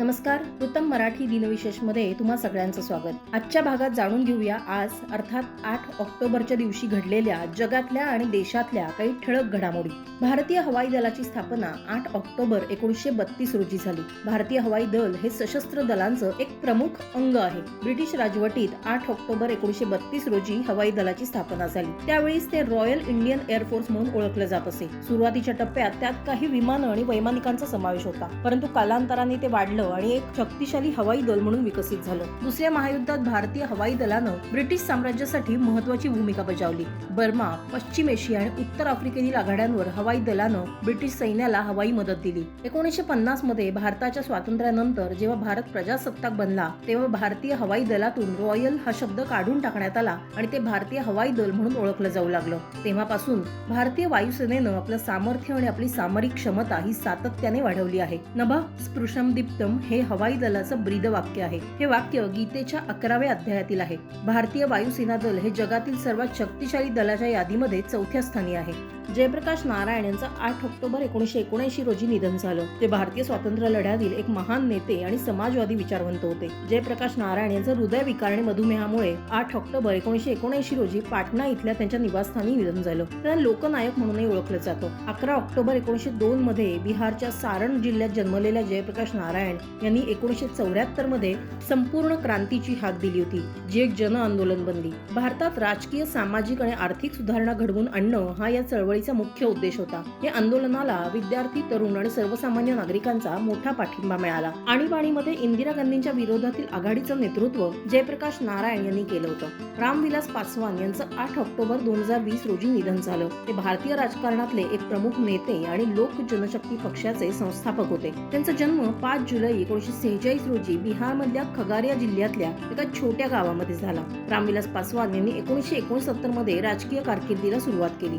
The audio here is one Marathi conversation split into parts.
नमस्कार उत्तम मराठी दिनविशेषमध्ये तुम्हा सगळ्यांचं स्वागत. आजच्या भागात जाणून घेऊया आज अर्थात आठ ऑक्टोबरच्या दिवशी घडलेल्या जगातल्या आणि देशातल्या काही ठळक घडामोडी. भारतीय हवाई दलाची स्थापना आठ ऑक्टोबर एकोणीसशे बत्तीस रोजी झाली. भारतीय हवाई दल हे सशस्त्र दलांचं एक प्रमुख अंग आहे. ब्रिटिश राजवटीत आठ ऑक्टोबर एकोणीसशे बत्तीस रोजी हवाई दलाची स्थापना झाली. त्यावेळीच ते रॉयल इंडियन एअरफोर्स म्हणून ओळखलं जात असे. सुरुवातीच्या टप्प्यात त्यात काही विमानं आणि वैमानिकांचा समावेश होता. परंतु कालांतराने ते वाढलं आणि एक शक्तिशाली हवाई दल म्हणून विकसित झालं. दुसऱ्या महायुद्धात भारतीय हवाई दलानं ब्रिटिश साम्राज्यासाठी महत्वाची भूमिका बजावली. बर्मा पश्चिम एशिया आणि उत्तर आफ्रिकेतील आघाड्यांवर हवाई दलानं ब्रिटिश सैन्याला हवाई मदत दिली. एकोणीसशे पन्नासमध्ये भारताच्या स्वातंत्र्यानंतर जेव्हा भारत प्रजासत्ताक बनला तेव्हा भारतीय हवाई दलातून रॉयल हा शब्द काढून टाकण्यात आला आणि ते भारतीय हवाई दल म्हणून ओळखलं जाऊ लागलं. तेव्हापासून भारतीय वायुसेनेनं आपलं सामर्थ्य आणि आपली सामरिक क्षमता ही सातत्याने वाढवली आहे. नभा स्पृशम दीप्तम हे हवाई दलाचं ब्रीद वाक्य आहे. हे वाक्य गीतेच्या अकराव्या अध्यायातील आहे. भारतीय वायुसेना दल हे जगातील सर्वात शक्तिशाली दलाच्या यादीमध्ये चौथ्या स्थानी आहे. जयप्रकाश नारायण यांचं आठ ऑक्टोबर एकोणीसशे एकोणऐंशी रोजी निधन झालं. ते भारतीय स्वातंत्र्य लढ्यातील एक महान नेते आणि समाजवादी विचारवंत होते. जयप्रकाश नारायण यांचं हृदयविकार आणि मधुमेहामुळे आठ ऑक्टोबर एकोणीसशे एकोणऐंशी रोजी पाटणा इथल्या त्यांच्या निवासस्थानी निधन झालं. त्यांना लोकनायक म्हणूनही ओळखलं जातं. अकरा ऑक्टोबर एकोणीसशे दोन मध्ये बिहारच्या सारण जिल्ह्यात जन्मलेल्या जयप्रकाश नारायण यांनी एकोणीसशे चौऱ्याहत्तरमध्ये संपूर्ण क्रांतीची हाक दिली होती. जी एक जन आंदोलन बनली भारतात राजकीय सामाजिक आणि आर्थिक सुधारणा घडवून आणणं हा या चळवळीचा मुख्य उद्देश होता. या आंदोलनाला विद्यार्थी तरुण आणि सर्वसामान्य नागरिकांचा मोठा पाठिंबा मिळाला. आणीबाणीमध्ये इंदिरा गांधींच्या विरोधातील आघाडीचं नेतृत्व जयप्रकाश नारायण यांनी केलं होतं. रामविलास पासवान यांचं आठ ऑक्टोबर दोन हजार वीस रोजी निधन झालं. ते भारतीय राजकारणातले एक प्रमुख नेते आणि लोक जनशक्ती पक्षाचे संस्थापक होते. त्यांचा जन्म पाच जुलै एकोणीशे सेहेचाळीस रोजी बिहारमधल्या खगारिया जिल्ह्यातल्या एका छोट्या गावामध्ये झाला. रामविलास पासवान यांनी एकोणीसशे एकोणसत्तरमध्ये राजकीय कारकिर्दीला सुरुवात केली.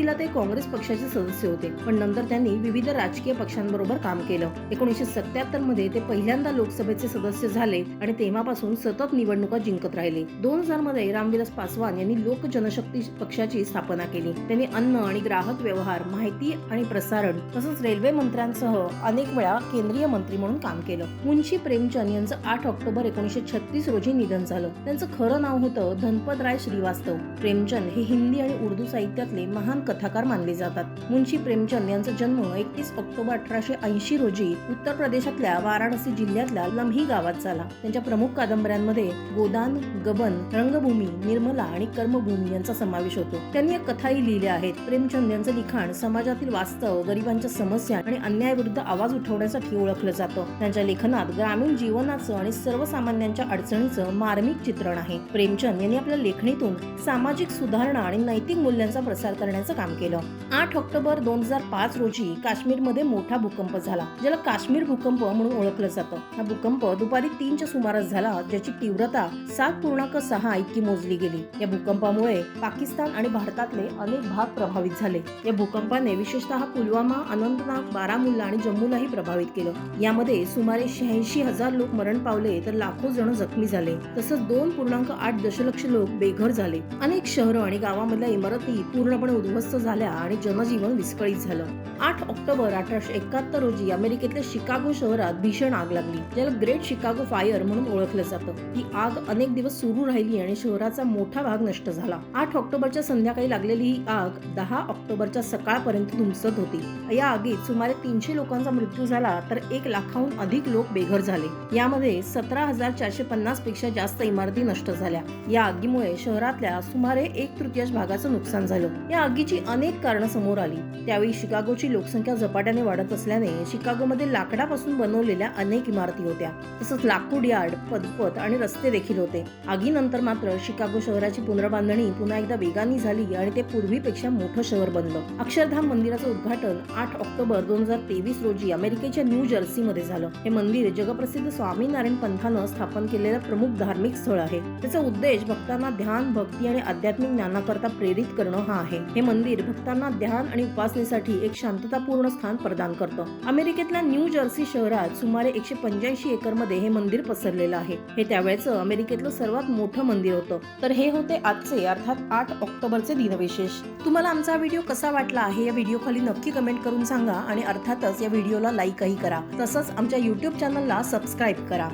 सुरुवातीला ते काँग्रेस पक्षाचे सदस्य होते पण नंतर त्यांनी विविध राजकीय पक्षांबरोबर काम केलं. एकोणीसशे सत्याहत्तरमध्ये ते पहिल्यांदा लोकसभेचे सदस्य झाले आणि तेव्हापासून सतत निवडणुका जिंकत राहिले. दोन हजारमध्ये रामविलास पासवान यांनी लोक जनशक्ती पक्षाची स्थापना केली. त्यांनी अन्न आणि ग्राहक व्यवहार माहिती आणि प्रसारण तसंच रेल्वे मंत्र्यांसह अनेक वेळा केंद्रीय मंत्री म्हणून काम केलं. मुंशी प्रेमचंद यांचं आठ ऑक्टोबर एकोणीसशे छत्तीस रोजी निधन झालं. त्यांचं खरं नाव होतं धनपत राय श्रीवास्तव. प्रेमचंद हे हिंदी आणि उर्दू साहित्यातले महान कथाकार मानले जातात. मुन्शी प्रेमचंद यांचा जन्म एकतीस ऑक्टोबर अठराशे ऐंशी रोजी उत्तर प्रदेशातल्या वाराणसी जिल्ह्यातल्या लम्ही गावात झाला. त्यांच्या प्रमुख कादंबऱ्यांमध्ये गोदान गबन रंगभूमी निर्मला आणि कर्मभूमी यांचा समावेश होतो. त्यांनी एक कथाही लिहिल्या आहेत प्रेमचंद यांचं लिखाण समाजातील वास्तव गरिबांच्या समस्या आणि अन्यायाविरुद्ध आवाज उठवण्यासाठी ओळखलं जातं. त्यांच्या लेखनात ग्रामीण जीवनाचं आणि सर्वसामान्यांच्या अडचणीचं मार्मिक चित्रण आहे. प्रेमचंद यांनी आपल्या लेखणीतून सामाजिक सुधारणा आणि नैतिक मूल्यांचा प्रसार करण्याचं काम केलं. आठ ऑक्टोबर दोन हजार पाच रोजी काश्मीरमध्ये मोठा भूकंप झाला ज्याला काश्मीर भूकंप म्हणून ओळखलं जातं. हा भूकंप दुपारी तीनच्या सुमारास झाला ज्याची तीव्रता सात पूर्णांक सहा इतकी मोजली गेली. या भूकंपामुळे पाकिस्तान आणि भारतातले अनेक भाग प्रभावित झाले. या भूकंपाने विशेषतः पुलवामा अनंतनाग बारामुल्ला आणि जम्मूलाही प्रभावित केलं. यामध्ये सुमारे शहाऐंशी हजार लोक मरण पावले तर लाखो जण जखमी झाले. तसंच दोन पूर्णांक आठ दशलक्ष लोक बेघर झाले. अनेक शहरं आणि गावामधल्या इमारती पूर्णपणे उद्ध्वस्त झाल्या आणि जनजीवन विस्कळीत झालं. आठ ऑक्टोबर अठराशे एकाहत्तर रोजी अमेरिकेतल्या शिकागो शहरात भीषण आग लागली. ज्याला ग्रेट शिकागो फायर म्हणून ओळखलं जातं. ही आग अनेक दिवस सुरू राहिली आणि शहराचा मोठा भाग नष्ट झाला. आठ ऑक्टोबरच्या संध्याकाळी लागलेली ही आग दहा ऑक्टोबरच्या सकाळपर्यंत धुमसत होती. या आगीत सुमारे तीनशे लोकांचा मृत्यू झाला तर एक लाखाहून अधिक लोक बेघर झाले. यामध्ये सतरा हजार चारशे पन्नासपेक्षा जास्त इमारती नष्ट झाल्या. या आगीमुळे शहरातल्या सुमारे एक तृतीयांश भागाचं नुकसान झालं. या आगीची अनेक कारणं समोर आली. त्यावेळी शिकागोची लोकसंख्या झपाट्याने वाढत असल्याने शिकागोमध्ये लाकडापासून बनवलेल्या अनेक इमारती होत्या. तसंच लाकूड यार्ड पदपथ आणि रस्ते देखील होते. आगीनंतर मात्र शिकागो शहराची पुनर्बांधणी पुन्हा एकदा वेगाने झाली आणि ते पूर्वीपेक्षा मोठं शहर बनलं. अक्षरधाम मंदिराचं उद्घाटन आठ ऑक्टोबर दोन हजार तेवीस रोजी अमेरिकेच्या न्यू जर्सीमध्ये झालं. हे मंदिर जगप्रसिद्ध स्वामीनारायण पंथानं स्थापन केलेलं प्रमुख धार्मिक स्थळ आहे. त्याचा उद्देश भक्तांना ध्यान भक्ती आणि आध्यात्मिक ज्ञानाकरता प्रेरित करणं हा आहे. हे मंदिर मंदिर भक्तांना ध्यान आणि उपासनेसाठी एक शांततापूर्ण स्थान प्रदान करतं. अमेरिकेतल्या न्यू जर्सी शहरात सुमारे एकशे पंच्याऐंशी एकरमध्ये हे मंदिर पसरलेलं आहे. हे त्यावेळचं अमेरिकेतलं सर्वात मोठं मंदिर होतं. तर हे होते आजचे अर्थात आठ ऑक्टोबरचे दिनविशेष. तुम्हाला आमचा व्हिडिओ कसा वाटला आहे या व्हिडिओ खाली नक्की कमेंट करून सांगा आणि अर्थातच या व्हिडिओला लाईकही करा. तसंच आमच्या युट्यूब चॅनलला सबस्क्राईब करा.